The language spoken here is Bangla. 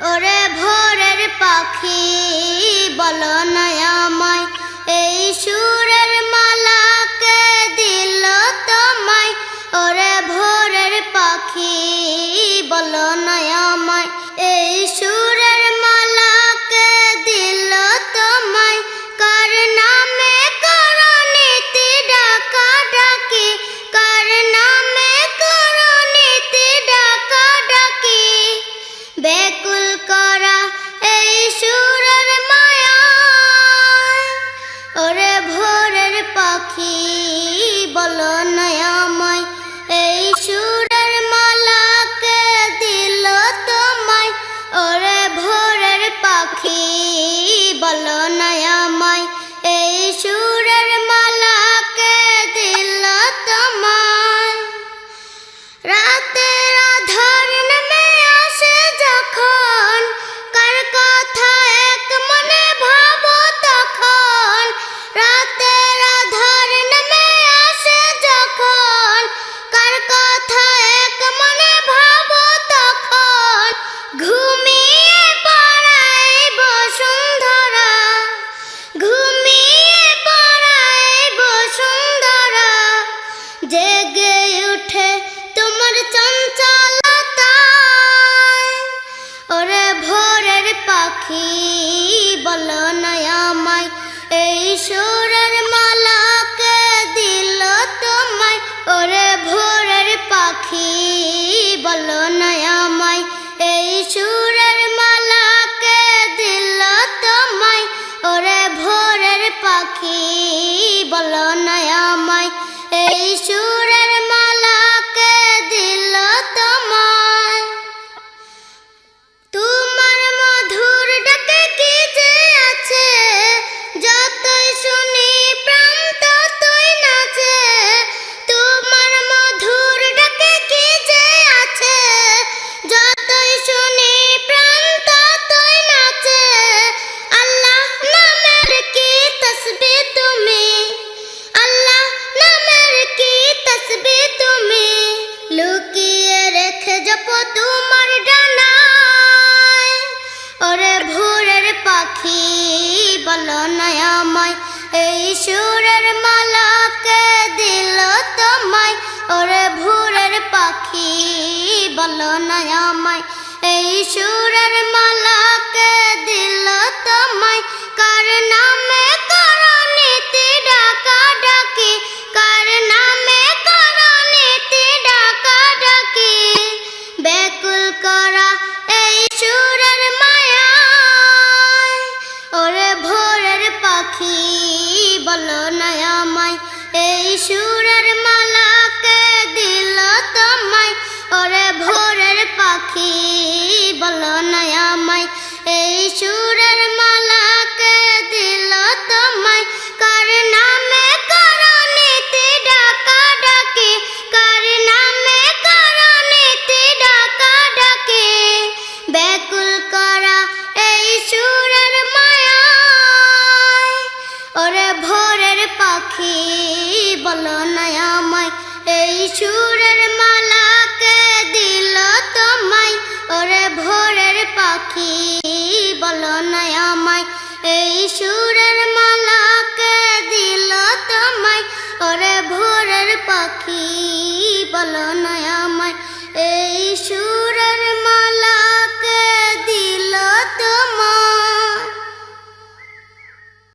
ওরে ভোরের পাখি, বল না আমায় এই সুরের মালাকে দিল তোমায়। ওরে ভোরের পাখি, বলো না আমায় এই সুরের মালাকে দিল তোমায়। কার নামে করণীতি ডাকা ডাকি কার নামে করণীতি ডাকা ডাকি বেকুল সুরের মায়া ওরে ভোরের পাখি বলো নয়াময়, এই সুরের মালাকে দিল তোমায়, ওরে ভোরের পাখি পাখি বলো নয়ামায় এই সুরের মালাকে দিল তোমায়। ওরে ভোরের পাখি বলো নয়ামায় এই সুরের মালাকে দিল তোমায়। ওরে ভোরের পাখি বলো নয়ামায় পাখি, বল নয়াময়, এই সুরের মালাকে দিল তোমায়। ওরে ভুরের পাখি, বলো নয়াময়, এই সুরের মালাকে দিল তোমায়। পাখি, বলো নয়ামাই এই সুরের মালাকে দিল তোমায়? ওরে ভোরের পাখি, বলো নয়ামাই এই সুরের পাখি, বলো নয়ামাই এই সুরের মালাকে দিল তোমায়। ওরে ভোরের পাখি, বলো নয়ামাই এই সুরের মালাকে দিল তোমায়। ওরে ভোরের পাখি, বলো নয়ামায়